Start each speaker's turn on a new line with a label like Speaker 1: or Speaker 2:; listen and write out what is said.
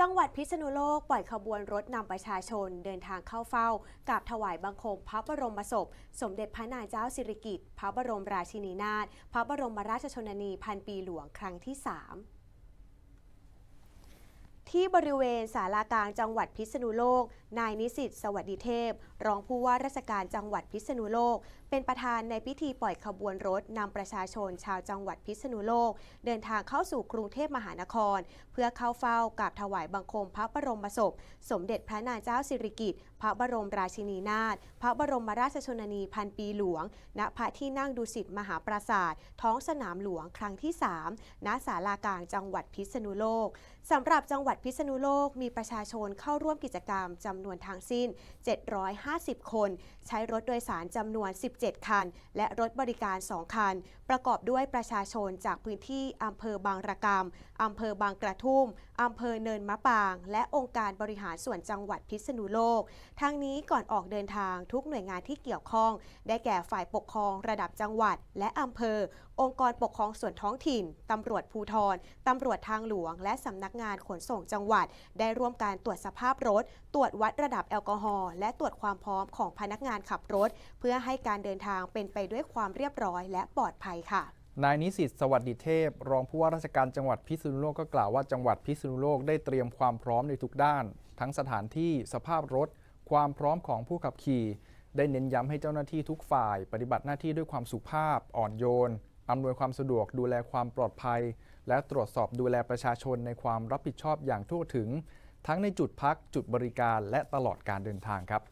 Speaker 1: จังหวัดพิษณุโลกปล่อยขบวนรถนำประชาชนเดินทางเข้าเฝ้ากราบถวายบังคมพระบรมศพ สมเด็จพระนางเจ้าสิริกิติ์พระบรมราชินีนาถพระบรมราชชนนีพันปีหลวงครั้งที่ 3 ที่บริเวณศาลากลางจังหวัดพิษณุโลก นายนิสิตสวัสดิเทพ รองผู้ว่าราชการจังหวัดพิษณุโลก เป็นประธานในพิธีปล่อยขบวนรถนำประชาชนชาวจังหวัดพิษณุโลก เดินทางเข้าสู่กรุงเทพมหานคร เพื่อเข้าเฝ้ากราบถวายบังคมพระบรมศพ สมเด็จพระนางเจ้าสิริกิติ์พระบรมราชินีนาถพระบรมราชชนนีพันปีหลวง ณพระที่นั่งดุสิตมหาปราสาท ท้องสนามหลวงครั้งที่ 3 ณศาลากลางจังหวัดพิษณุโลกสำหรับจังหวัดพิษณุโลกมีประชาชนเข้าร่วมกิจกรรมจำนวนทั้งสิ้น 750 คน ใช้รถโดยสารจำนวน 17 คัน และรถบริการ 2 คัน ประกอบด้วยประชาชนจากพื้นที่อำเภอบางระกำอำเภอบางกระทุ่มอำเภอเนินมะปาง และองค์การบริหารส่วนจังหวัดพิษณุโลก ทั้งนี้ก่อนออกเดินทางทุกหน่วยงานที่เกี่ยวข้อง ได้แก่ฝ่ายปกครองระดับจังหวัด และอำเภอ องค์กรปกครองส่วนท้องถิ่นตำรวจภูทรตำรวจทางหลวง และสำนักงานขนส่งงจังหวัด ได้ร่วมการตรวจสภาพรถ ตรวจวัดระดับแอลกอฮอล์และตรวจความพร้อมของพนักงานขับรถ เพื่อให้การเดินทางเป็นไปด้วยความเรียบร้อย และปลอดภัยค่ะ
Speaker 2: นายนิสิตสวัสดิเทพ รองผู้ว่าราชการจังหวัดพิษณุโลกก็กล่าวว่าจังหวัดพิษณุโลกได้เตรียมความพร้อมในทุกด้าน ทั้งสถานที่สภาพรถ ความพร้อมของผู้ขับขี่ ได้เน้นย้ำให้เจ้าหน้าที่ทุกฝ่าย ปฏิบัติหน้าที่ด้วยความสุภาพอ่อนโยน อำนวยความสะดวกดูแลความปลอดภัย และตรวจสอบดูแลประชาชนในความรับผิดชอบอย่างทั่วถึง ทั้งในจุดพักจุดบริการและตลอดการเดินทางครับ